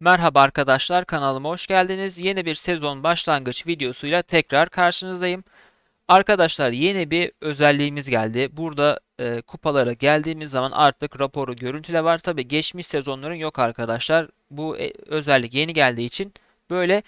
Merhaba arkadaşlar kanalıma hoş geldiniz. Yeni bir sezon başlangıç videosuyla tekrar karşınızdayım. Arkadaşlar yeni bir özelliğimiz geldi. Burada e, kupalara geldiğimiz zaman artık raporu görüntüle var. Tabi geçmiş sezonların yok arkadaşlar. Bu e, özellik yeni geldiği için böyle.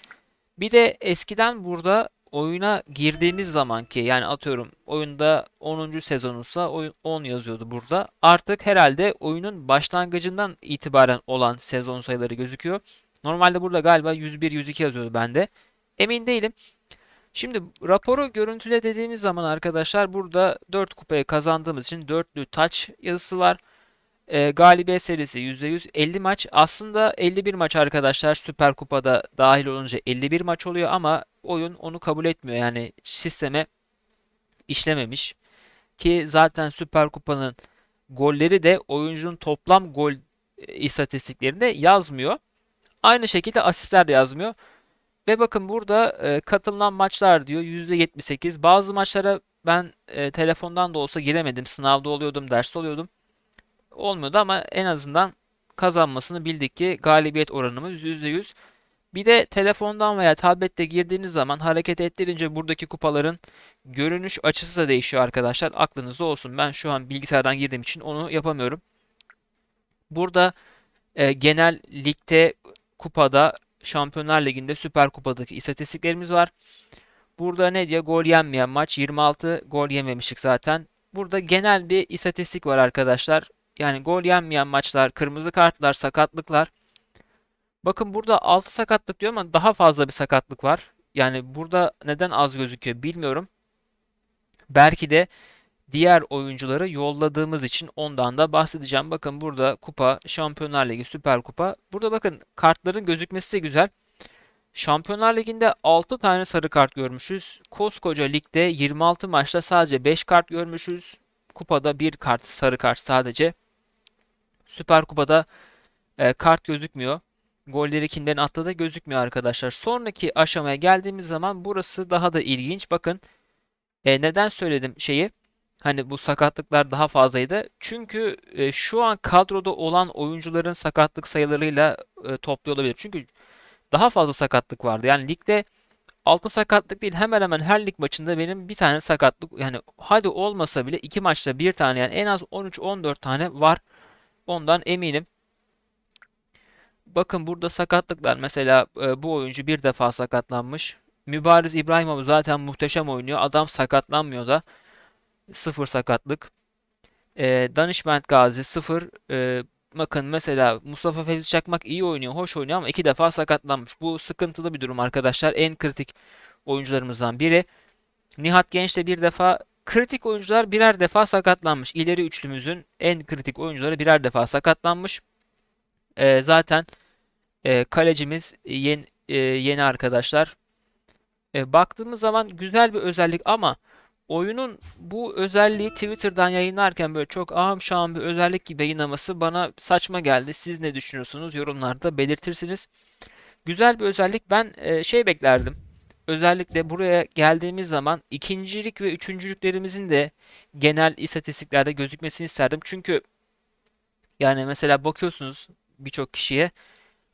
Bir de eskiden burada oyuna girdiğimiz zamanki yani atıyorum oyunda 10. sezonunsa oyun 10 yazıyordu burada. Artık herhalde oyunun başlangıcından itibaren olan sezon sayıları gözüküyor. Normalde burada galiba 101-102 yazıyordu bende. Emin değilim. Şimdi raporu görüntüle dediğimiz zaman arkadaşlar burada 4 kupayı kazandığımız için dörtlü taç yazısı var. E, galibiyet serisi %100 50 maç. Aslında 51 maç arkadaşlar Süper Kupa'da dahil olunca 51 maç oluyor ama oyun onu kabul etmiyor. Yani sisteme işlememiş. Ki zaten Süper Kupa'nın golleri de oyuncunun toplam gol e, istatistiklerinde yazmıyor. Aynı şekilde asistler de yazmıyor. Ve bakın burada e, katılınan maçlar diyor %78. Bazı maçlara ben e, telefondan da olsa giremedim. Sınavda oluyordum, derste oluyordum olmuyordu ama en azından kazanmasını bildik ki galibiyet oranımız %100. Bir de telefondan veya tablette girdiğiniz zaman hareket ettirince buradaki kupaların görünüş açısı da değişiyor arkadaşlar. Aklınızda olsun. Ben şu an bilgisayardan girdiğim için onu yapamıyorum. Burada e, genel ligde, kupada, Şampiyonlar Ligi'nde, Süper Kupa'daki istatistiklerimiz var. Burada ne diyor? Gol yenmeyen maç 26 gol yememişik zaten. Burada genel bir istatistik var arkadaşlar. Yani gol yenmeyen maçlar, kırmızı kartlar, sakatlıklar. Bakın burada 6 sakatlık diyor ama daha fazla bir sakatlık var. Yani burada neden az gözüküyor bilmiyorum. Belki de diğer oyuncuları yolladığımız için ondan da bahsedeceğim. Bakın burada kupa, Şampiyonlar Ligi, Süper Kupa. Burada bakın kartların gözükmesi de güzel. Şampiyonlar Ligi'nde 6 tane sarı kart görmüşüz. Koskoca ligde 26 maçta sadece 5 kart görmüşüz. Kupada 1 kart, sarı kart sadece. Süper Kupa'da e, kart gözükmüyor. Golleri kimlerin da gözükmüyor arkadaşlar. Sonraki aşamaya geldiğimiz zaman burası daha da ilginç. Bakın e, neden söyledim şeyi? Hani bu sakatlıklar daha fazlaydı. Çünkü e, şu an kadroda olan oyuncuların sakatlık sayılarıyla e, topluyor olabilir. Çünkü daha fazla sakatlık vardı. Yani ligde 6 sakatlık değil hemen hemen her lig maçında benim bir tane sakatlık yani hadi olmasa bile iki maçta bir tane yani en az 13-14 tane var. Ondan eminim. Bakın burada sakatlıklar. Mesela e, bu oyuncu bir defa sakatlanmış. Mübariz İbrahimov zaten muhteşem oynuyor. Adam sakatlanmıyor da. Sıfır sakatlık. E, Danişment Gazi sıfır. E, bakın mesela Mustafa Fevzi Çakmak iyi oynuyor, hoş oynuyor ama iki defa sakatlanmış. Bu sıkıntılı bir durum arkadaşlar. En kritik oyuncularımızdan biri. Nihat Genç de bir defa kritik oyuncular birer defa sakatlanmış. İleri üçlümüzün en kritik oyuncuları birer defa sakatlanmış. E, zaten e, kalecimiz yeni, e, yeni arkadaşlar. E, baktığımız zaman güzel bir özellik ama oyunun bu özelliği Twitter'dan yayınlarken böyle çok ahım şahım bir özellik gibi yayınlaması bana saçma geldi. Siz ne düşünüyorsunuz? Yorumlarda belirtirsiniz. Güzel bir özellik. Ben e, şey beklerdim. Özellikle buraya geldiğimiz zaman ikincilik ve üçüncülüklerimizin de genel istatistiklerde gözükmesini isterdim. Çünkü yani mesela bakıyorsunuz birçok kişiye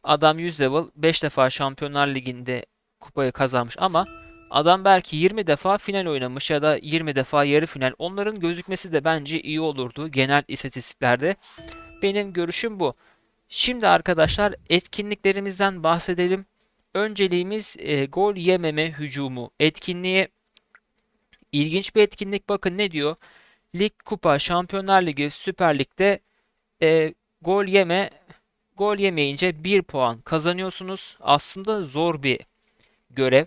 adam 100 level 5 defa Şampiyonlar Ligi'nde kupayı kazanmış ama adam belki 20 defa final oynamış ya da 20 defa yarı final. Onların gözükmesi de bence iyi olurdu genel istatistiklerde. Benim görüşüm bu. Şimdi arkadaşlar etkinliklerimizden bahsedelim. Önceliğimiz e, gol yememe hücumu etkinliği. İlginç bir etkinlik. Bakın ne diyor? Lig, Kupa, Şampiyonlar Ligi, Süper Lig'de e, gol yeme gol yemeyince 1 puan kazanıyorsunuz. Aslında zor bir görev.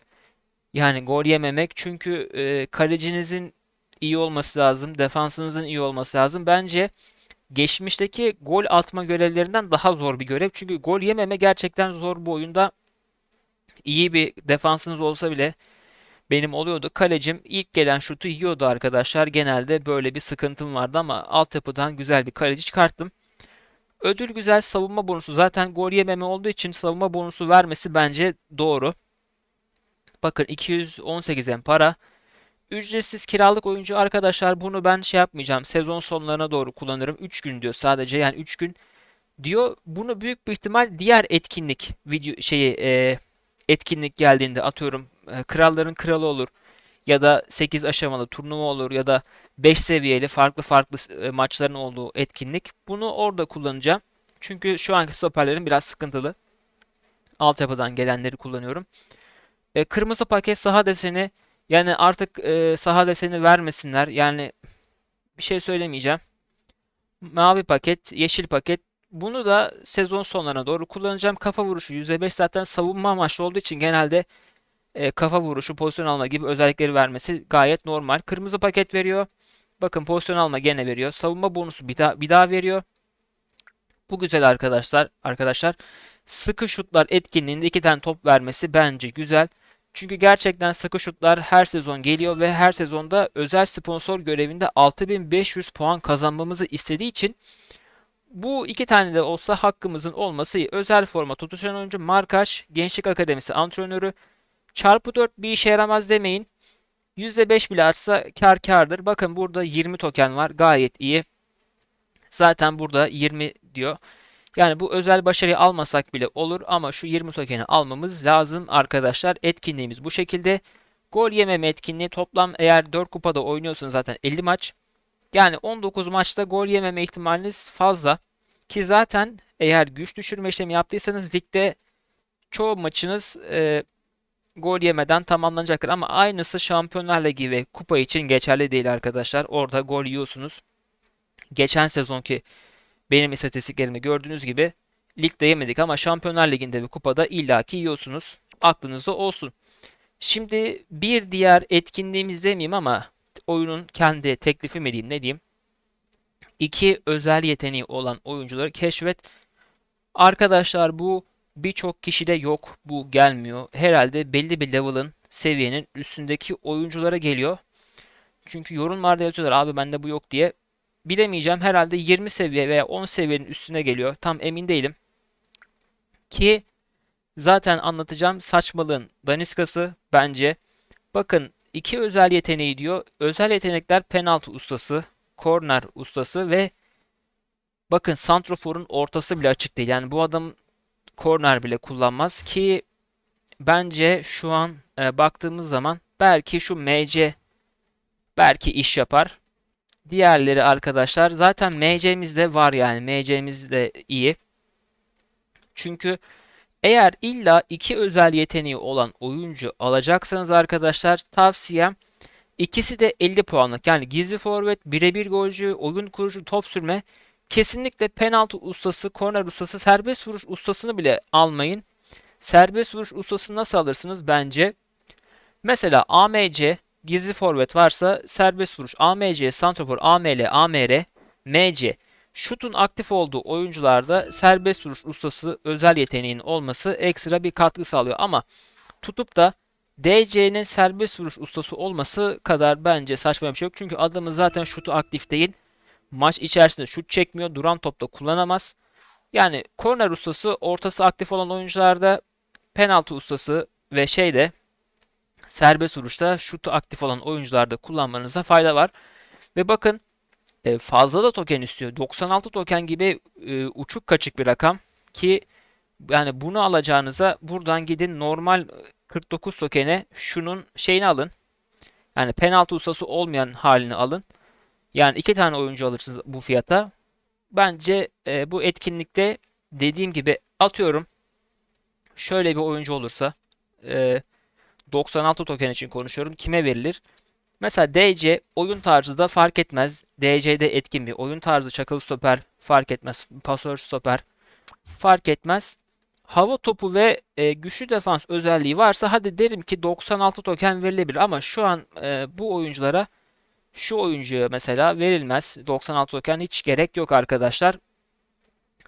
Yani gol yememek çünkü e, kalecinizin iyi olması lazım, defansınızın iyi olması lazım. Bence geçmişteki gol atma görevlerinden daha zor bir görev. Çünkü gol yememe gerçekten zor bu oyunda. İyi bir defansınız olsa bile benim oluyordu. Kalecim ilk gelen şutu yiyordu arkadaşlar. Genelde böyle bir sıkıntım vardı ama altyapıdan güzel bir kaleci çıkarttım. Ödül güzel savunma bonusu. Zaten gol yememe olduğu için savunma bonusu vermesi bence doğru. Bakın 218 en para. Ücretsiz kiralık oyuncu arkadaşlar bunu ben şey yapmayacağım. Sezon sonlarına doğru kullanırım. 3 gün diyor sadece yani 3 gün diyor. Bunu büyük bir ihtimal diğer etkinlik video şeyi e, etkinlik geldiğinde atıyorum e, kralların kralı olur ya da 8 aşamalı turnuva olur ya da 5 seviyeli farklı farklı e, maçların olduğu etkinlik. Bunu orada kullanacağım. Çünkü şu anki stoperlerim biraz sıkıntılı. Altyapıdan gelenleri kullanıyorum. E, kırmızı paket saha deseni yani artık e, saha deseni vermesinler. Yani bir şey söylemeyeceğim. Mavi paket, yeşil paket. Bunu da sezon sonlarına doğru kullanacağım. Kafa vuruşu %5 zaten savunma amaçlı olduğu için genelde e, kafa vuruşu, pozisyon alma gibi özellikleri vermesi gayet normal. Kırmızı paket veriyor. Bakın pozisyon alma gene veriyor. Savunma bonusu bir daha, bir daha veriyor. Bu güzel arkadaşlar. Arkadaşlar sıkı şutlar etkinliğinde iki tane top vermesi bence güzel. Çünkü gerçekten sıkı şutlar her sezon geliyor ve her sezonda özel sponsor görevinde 6500 puan kazanmamızı istediği için bu iki tane de olsa hakkımızın olması. Özel forma tutuşan oyuncu, markaj, gençlik akademisi antrenörü. Çarpı 4 bir işe yaramaz demeyin. %5 bile artsa kar kardır. Bakın burada 20 token var. Gayet iyi. Zaten burada 20 diyor. Yani bu özel başarıyı almasak bile olur ama şu 20 tokeni almamız lazım arkadaşlar. Etkinliğimiz bu şekilde. Gol yememe etkinliği toplam eğer 4 kupada oynuyorsunuz zaten 50 maç. Yani 19 maçta gol yememe ihtimaliniz fazla. Ki zaten eğer güç düşürme işlemi yaptıysanız ligde çoğu maçınız e, gol yemeden tamamlanacaktır. Ama aynısı Şampiyonlar Ligi ve kupa için geçerli değil arkadaşlar. Orada gol yiyorsunuz. Geçen sezonki benim istatistiklerimi gördüğünüz gibi ligde yemedik ama Şampiyonlar Ligi'nde ve kupada illaki yiyorsunuz. Aklınızda olsun. Şimdi bir diğer etkinliğimiz demeyeyim ama oyunun kendi teklifi mi diyeyim ne diyeyim. İki özel yeteneği olan oyuncuları keşfet. Arkadaşlar bu birçok kişide yok. Bu gelmiyor. Herhalde belli bir level'ın seviyenin üstündeki oyunculara geliyor. Çünkü yorumlarda yazıyorlar abi bende bu yok diye bilemeyeceğim. Herhalde 20 seviye veya 10 seviyenin üstüne geliyor. Tam emin değilim. Ki zaten anlatacağım saçmalığın daniskası bence. Bakın iki özel yeteneği diyor. Özel yetenekler penaltı ustası, korner ustası ve bakın santroforun ortası bile açık değil. Yani bu adam korner bile kullanmaz ki bence şu an e, baktığımız zaman belki şu MC belki iş yapar. Diğerleri arkadaşlar zaten MC'mizde var yani MC'miz de iyi. Çünkü eğer illa iki özel yeteneği olan oyuncu alacaksanız arkadaşlar tavsiyem ikisi de 50 puanlık. Yani gizli forvet, birebir golcü, oyun kurucu, top sürme. Kesinlikle penaltı ustası, korner ustası, serbest vuruş ustasını bile almayın. Serbest vuruş ustasını nasıl alırsınız bence? Mesela AMC gizli forvet varsa serbest vuruş AMC, santrafor, AML, AMR, MC şutun aktif olduğu oyuncularda serbest vuruş ustası özel yeteneğinin olması ekstra bir katkı sağlıyor ama tutup da DC'nin serbest vuruş ustası olması kadar bence saçma bir şey yok. Çünkü adamın zaten şutu aktif değil. Maç içerisinde şut çekmiyor. Duran topta kullanamaz. Yani korner ustası ortası aktif olan oyuncularda penaltı ustası ve şeyde serbest vuruşta şutu aktif olan oyuncularda kullanmanıza fayda var. Ve bakın e, fazla da token istiyor. 96 token gibi e, uçuk kaçık bir rakam ki yani bunu alacağınıza buradan gidin normal 49 tokene şunun şeyini alın. Yani penaltı ustası olmayan halini alın. Yani iki tane oyuncu alırsınız bu fiyata. Bence e, bu etkinlikte dediğim gibi atıyorum şöyle bir oyuncu olursa e, 96 token için konuşuyorum. Kime verilir? Mesela DC oyun tarzı da fark etmez. DC'de etkin bir oyun tarzı çakılı stoper fark etmez. Pasör stoper fark etmez. Hava topu ve e, güçlü defans özelliği varsa hadi derim ki 96 token verilebilir ama şu an e, bu oyunculara şu oyuncuya mesela verilmez. 96 token hiç gerek yok arkadaşlar.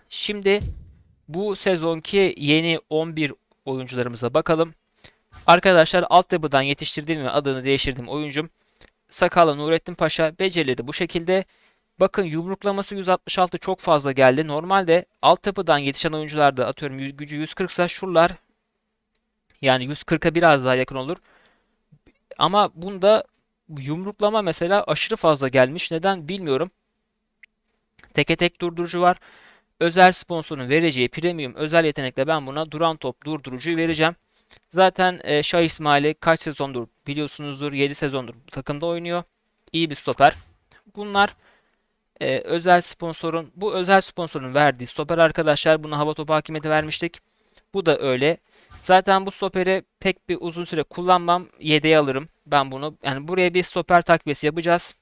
Şimdi bu sezonki yeni 11 oyuncularımıza bakalım. Arkadaşlar altyapıdan yetiştirdiğim ve adını değiştirdiğim oyuncum Sakala Nurettin Paşa becerileri bu şekilde. Bakın yumruklaması 166 çok fazla geldi. Normalde altyapıdan yetişen oyuncularda atıyorum gücü 140 ise şuralar yani 140'a biraz daha yakın olur. Ama bunda yumruklama mesela aşırı fazla gelmiş. Neden bilmiyorum. Teke tek durdurucu var. özel sponsorun vereceği premium özel yetenekle ben buna duran top durdurucuyu vereceğim. Zaten e, Şah İsmail'i kaç sezondur biliyorsunuzdur 7 sezondur takımda oynuyor. İyi bir stoper. Bunlar e, özel sponsorun bu özel sponsorun verdiği stoper arkadaşlar buna hava topu hakimiyeti vermiştik. Bu da öyle. Zaten bu stoperi pek bir uzun süre kullanmam. Yedeğe alırım ben bunu. Yani buraya bir stoper takviyesi yapacağız.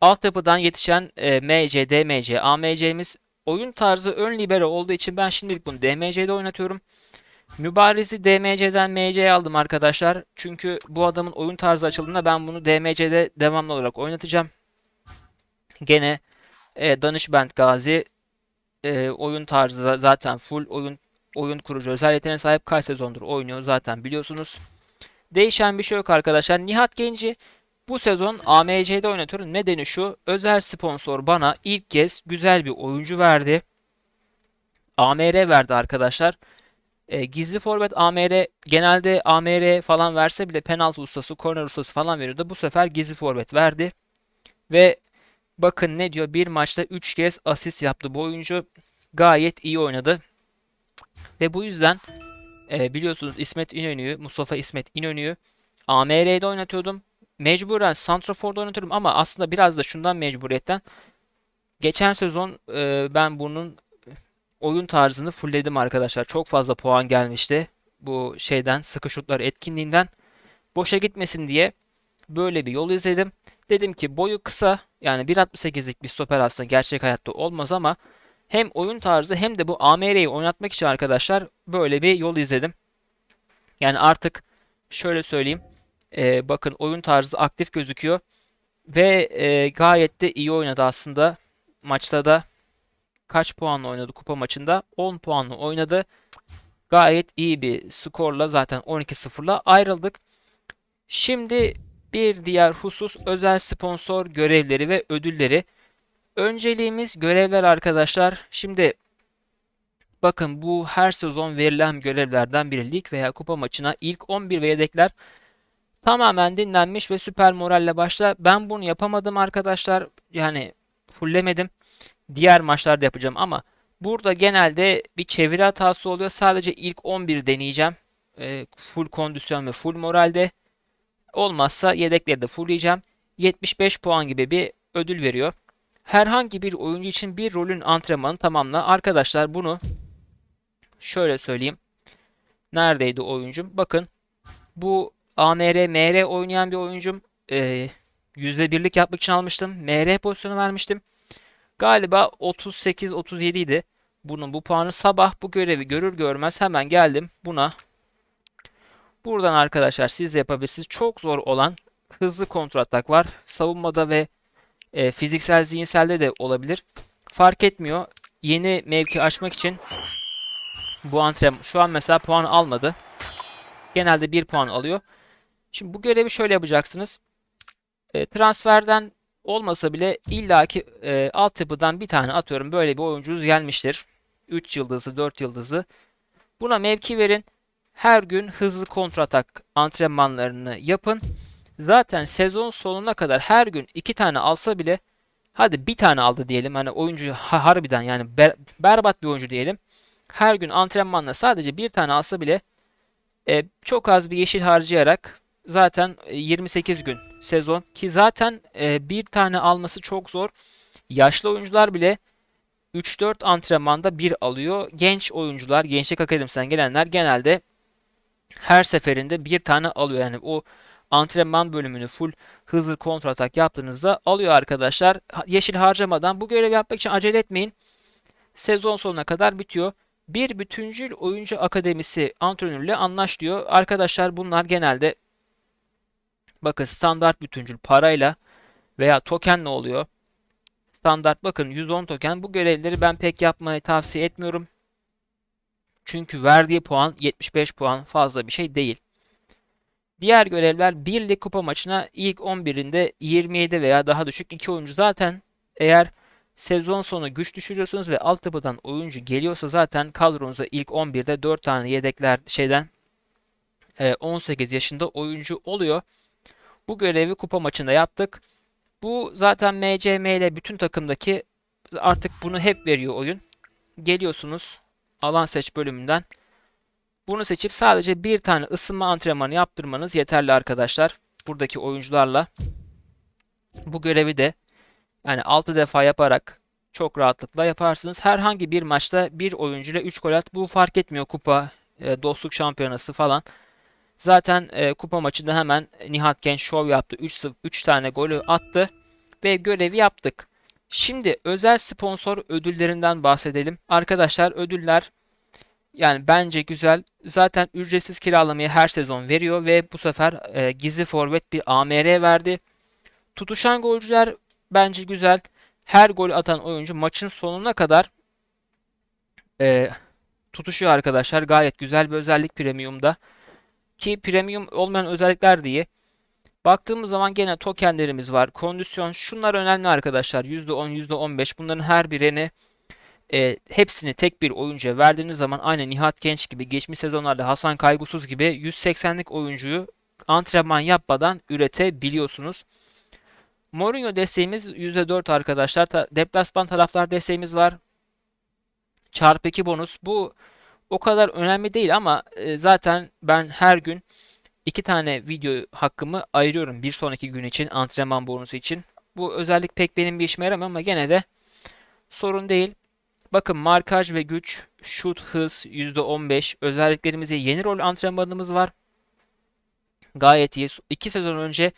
Altyapıdan yetişen e, MC, DMC, AMC'miz oyun tarzı ön libero olduğu için ben şimdilik bunu DMC'de oynatıyorum. Mübariz'i DMC'den MC'ye aldım arkadaşlar. Çünkü bu adamın oyun tarzı açıldığında ben bunu DMC'de devamlı olarak oynatacağım. Gene e, Danışbent Gazi e, oyun tarzı zaten full oyun oyun kurucu özel yeteneğe sahip kaç sezondur oynuyor zaten biliyorsunuz. Değişen bir şey yok arkadaşlar. Nihat Genci bu sezon AMC'de oynatıyorum. Nedeni şu. Özel sponsor bana ilk kez güzel bir oyuncu verdi. AMR verdi arkadaşlar. E, gizli forvet AMR genelde AMR falan verse bile penaltı ustası, korner ustası falan veriyordu. Bu sefer gizli forvet verdi. Ve bakın ne diyor? Bir maçta 3 kez asist yaptı bu oyuncu. Gayet iyi oynadı. Ve bu yüzden e, biliyorsunuz İsmet İnönü'yü, Mustafa İsmet İnönü'yü AMR'de oynatıyordum. Mecburen Santrafor'da oynatıyorum ama aslında biraz da şundan mecburiyetten. Geçen sezon e, ben bunun oyun tarzını fullledim arkadaşlar. Çok fazla puan gelmişti. Bu şeyden sıkı şutlar etkinliğinden. Boşa gitmesin diye böyle bir yol izledim. Dedim ki boyu kısa yani 1.68'lik bir stoper aslında gerçek hayatta olmaz ama hem oyun tarzı hem de bu AMR'yi oynatmak için arkadaşlar böyle bir yol izledim. Yani artık şöyle söyleyeyim. E, bakın oyun tarzı aktif gözüküyor. Ve e, gayet de iyi oynadı aslında. Maçta da kaç puanla oynadı kupa maçında? 10 puanla oynadı. Gayet iyi bir skorla zaten 12-0'la ayrıldık. Şimdi bir diğer husus özel sponsor görevleri ve ödülleri. Önceliğimiz görevler arkadaşlar. Şimdi bakın bu her sezon verilen görevlerden biri lig veya kupa maçına ilk 11 ve yedekler tamamen dinlenmiş ve süper moralle başla. Ben bunu yapamadım arkadaşlar. Yani fulllemedim. Diğer maçlarda yapacağım ama burada genelde bir çeviri hatası oluyor. Sadece ilk 11 deneyeceğim. E, full kondisyon ve full moralde. Olmazsa yedekleri de fullleyeceğim. 75 puan gibi bir ödül veriyor. Herhangi bir oyuncu için bir rolün antrenmanı tamamla. Arkadaşlar bunu şöyle söyleyeyim. Neredeydi oyuncum? Bakın bu AMR, MR oynayan bir oyuncum. Ee, %1'lik yapmak için almıştım. MR pozisyonu vermiştim. Galiba 38-37 idi. Bunun bu puanı sabah bu görevi görür görmez hemen geldim buna. Buradan arkadaşlar siz de yapabilirsiniz. Çok zor olan hızlı kontratak var. Savunmada ve e, fiziksel zihinselde de olabilir. Fark etmiyor. Yeni mevki açmak için bu antrenman şu an mesela puan almadı. Genelde 1 puan alıyor. Şimdi bu görevi şöyle yapacaksınız. E, transferden olmasa bile illaki e, altyapıdan bir tane atıyorum böyle bir oyuncunuz gelmiştir. 3 yıldızlı 4 yıldızlı. Buna mevki verin. Her gün hızlı kontratak antrenmanlarını yapın. Zaten sezon sonuna kadar her gün 2 tane alsa bile hadi bir tane aldı diyelim. Hani oyuncu ha, harbiden yani ber, berbat bir oyuncu diyelim. Her gün antrenmanla sadece bir tane alsa bile e, çok az bir yeşil harcayarak zaten 28 e, gün sezon ki zaten e, bir tane alması çok zor. Yaşlı oyuncular bile 3-4 antrenmanda bir alıyor. Genç oyuncular, gençlik akademisinden gelenler genelde her seferinde bir tane alıyor. Yani o antrenman bölümünü full hızlı kontratak yaptığınızda alıyor arkadaşlar. Yeşil harcamadan bu görevi yapmak için acele etmeyin. Sezon sonuna kadar bitiyor. Bir bütüncül oyuncu akademisi antrenörüyle anlaş diyor. Arkadaşlar bunlar genelde bakın standart bütüncül parayla veya tokenle oluyor. Standart bakın 110 token. Bu görevleri ben pek yapmayı tavsiye etmiyorum. Çünkü verdiği puan 75 puan fazla bir şey değil. Diğer görevler 1 lig kupa maçına ilk 11'inde 27 veya daha düşük 2 oyuncu zaten eğer sezon sonu güç düşürüyorsunuz ve altyapıdan oyuncu geliyorsa zaten kadronuza ilk 11'de 4 tane yedekler şeyden 18 e, yaşında oyuncu oluyor. Bu görevi kupa maçında yaptık. Bu zaten MCM ile bütün takımdaki Artık bunu hep veriyor oyun. Geliyorsunuz alan seç bölümünden. Bunu seçip sadece bir tane ısınma antrenmanı yaptırmanız yeterli arkadaşlar. Buradaki oyuncularla. Bu görevi de yani 6 defa yaparak çok rahatlıkla yaparsınız. Herhangi bir maçta bir oyuncuyla 3 gol at. Bu fark etmiyor kupa, e, dostluk şampiyonası falan. Zaten e, kupa maçında hemen Nihat Genç şov yaptı. 3 3 tane golü attı ve görevi yaptık. Şimdi özel sponsor ödüllerinden bahsedelim. Arkadaşlar ödüller yani bence güzel. Zaten ücretsiz kiralamayı her sezon veriyor ve bu sefer e, gizli forvet bir AMR verdi. Tutuşan golcüler bence güzel. Her gol atan oyuncu maçın sonuna kadar e, tutuşuyor arkadaşlar. Gayet güzel bir özellik premiumda. Ki premium olmayan özellikler diye. Baktığımız zaman gene tokenlerimiz var. Kondisyon şunlar önemli arkadaşlar. %10, %15 bunların her birini e, hepsini tek bir oyuncuya verdiğiniz zaman aynı Nihat Genç gibi geçmiş sezonlarda Hasan Kaygusuz gibi 180'lik oyuncuyu antrenman yapmadan üretebiliyorsunuz. Mourinho desteğimiz %4 arkadaşlar. Ta, deplasman taraftar desteğimiz var. Çarpı 2 bonus. Bu o kadar önemli değil ama e, zaten ben her gün iki tane video hakkımı ayırıyorum bir sonraki gün için antrenman bonusu için. Bu özellik pek benim bir işime yaramıyor ama gene de sorun değil. Bakın markaj ve güç, şut, hız %15. Özelliklerimize yeni rol antrenmanımız var. Gayet iyi. 2 sezon önce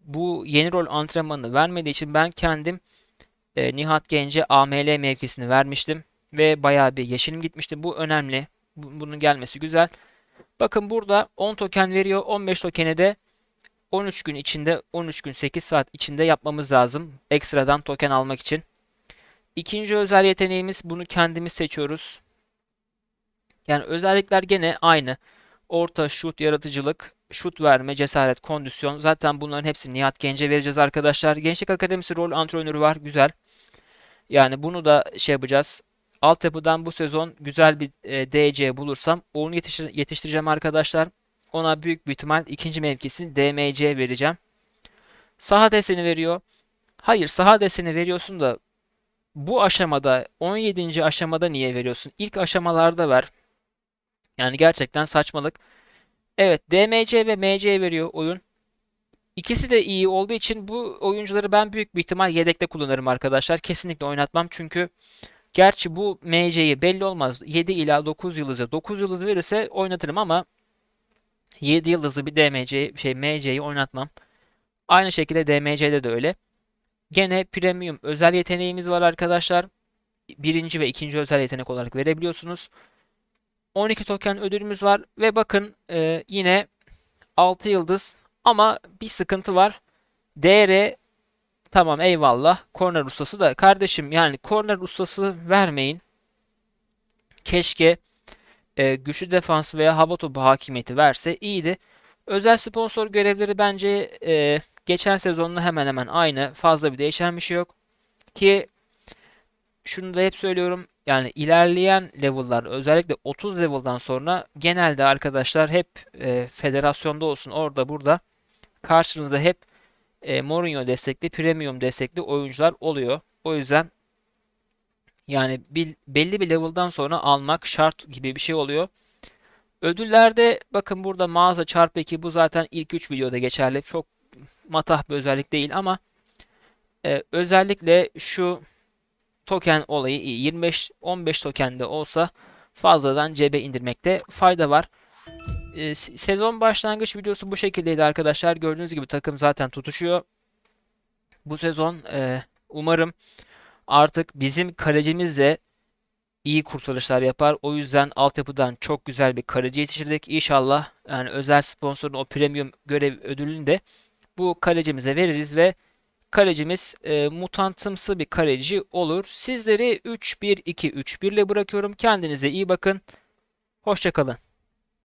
bu yeni rol antrenmanını vermediği için ben kendim e, Nihat Genç'e AML mevkisini vermiştim. Ve bayağı bir yeşilim gitmişti. Bu önemli. Bunun gelmesi güzel. Bakın burada 10 token veriyor. 15 tokeni de 13 gün içinde 13 gün 8 saat içinde yapmamız lazım. Ekstradan token almak için. İkinci özel yeteneğimiz bunu kendimiz seçiyoruz. Yani özellikler gene aynı. Orta, şut, yaratıcılık, şut verme, cesaret, kondisyon. Zaten bunların hepsini Nihat Genç'e vereceğiz arkadaşlar. Gençlik Akademisi rol antrenörü var. Güzel. Yani bunu da şey yapacağız. Altyapıdan bu sezon güzel bir e, DC bulursam onu yetiştir yetiştireceğim arkadaşlar. Ona büyük bir ihtimal ikinci mevkisini DMC vereceğim. Saha deseni veriyor. Hayır saha deseni veriyorsun da bu aşamada 17. aşamada niye veriyorsun? İlk aşamalarda ver. Yani gerçekten saçmalık. Evet DMC ve MC veriyor oyun. İkisi de iyi olduğu için bu oyuncuları ben büyük bir ihtimal yedekte kullanırım arkadaşlar. Kesinlikle oynatmam çünkü gerçi bu MC'yi belli olmaz. 7 ila 9 yıldızı 9 yıldız verirse oynatırım ama 7 yıldızlı bir DMC şey MC'yi oynatmam. Aynı şekilde DMC'de de öyle. Gene premium özel yeteneğimiz var arkadaşlar. Birinci ve ikinci özel yetenek olarak verebiliyorsunuz. 12 token ödülümüz var ve bakın e, yine 6 yıldız ama bir sıkıntı var. DR tamam eyvallah. Korner ustası da kardeşim yani korner ustası vermeyin. Keşke e, güçlü defans veya hava topu hakimiyeti verse iyiydi. Özel sponsor görevleri bence e, geçen sezonla hemen hemen aynı. Fazla bir değişen bir şey yok. Ki şunu da hep söylüyorum. Yani ilerleyen level'lar özellikle 30 level'dan sonra genelde arkadaşlar hep e, federasyonda olsun orada burada karşınızda hep e, Mourinho destekli, premium destekli oyuncular oluyor. O yüzden yani bir, belli bir level'dan sonra almak şart gibi bir şey oluyor. Ödüllerde bakın burada mağaza çarpı 2 bu zaten ilk 3 videoda geçerli. Çok matah bir özellik değil ama e, özellikle şu token olayı iyi. 25 15 token de olsa fazladan cebe indirmekte fayda var. E, sezon başlangıç videosu bu şekildeydi arkadaşlar. Gördüğünüz gibi takım zaten tutuşuyor. Bu sezon e, umarım artık bizim kalecimiz de iyi kurtarışlar yapar. O yüzden altyapıdan çok güzel bir kaleci yetiştirdik. İnşallah yani özel sponsorun o premium görev ödülünü de bu kalecimize veririz ve kalecimiz e, mutantımsı bir kaleci olur. Sizleri 3-1-2-3-1 ile bırakıyorum. Kendinize iyi bakın. Hoşçakalın.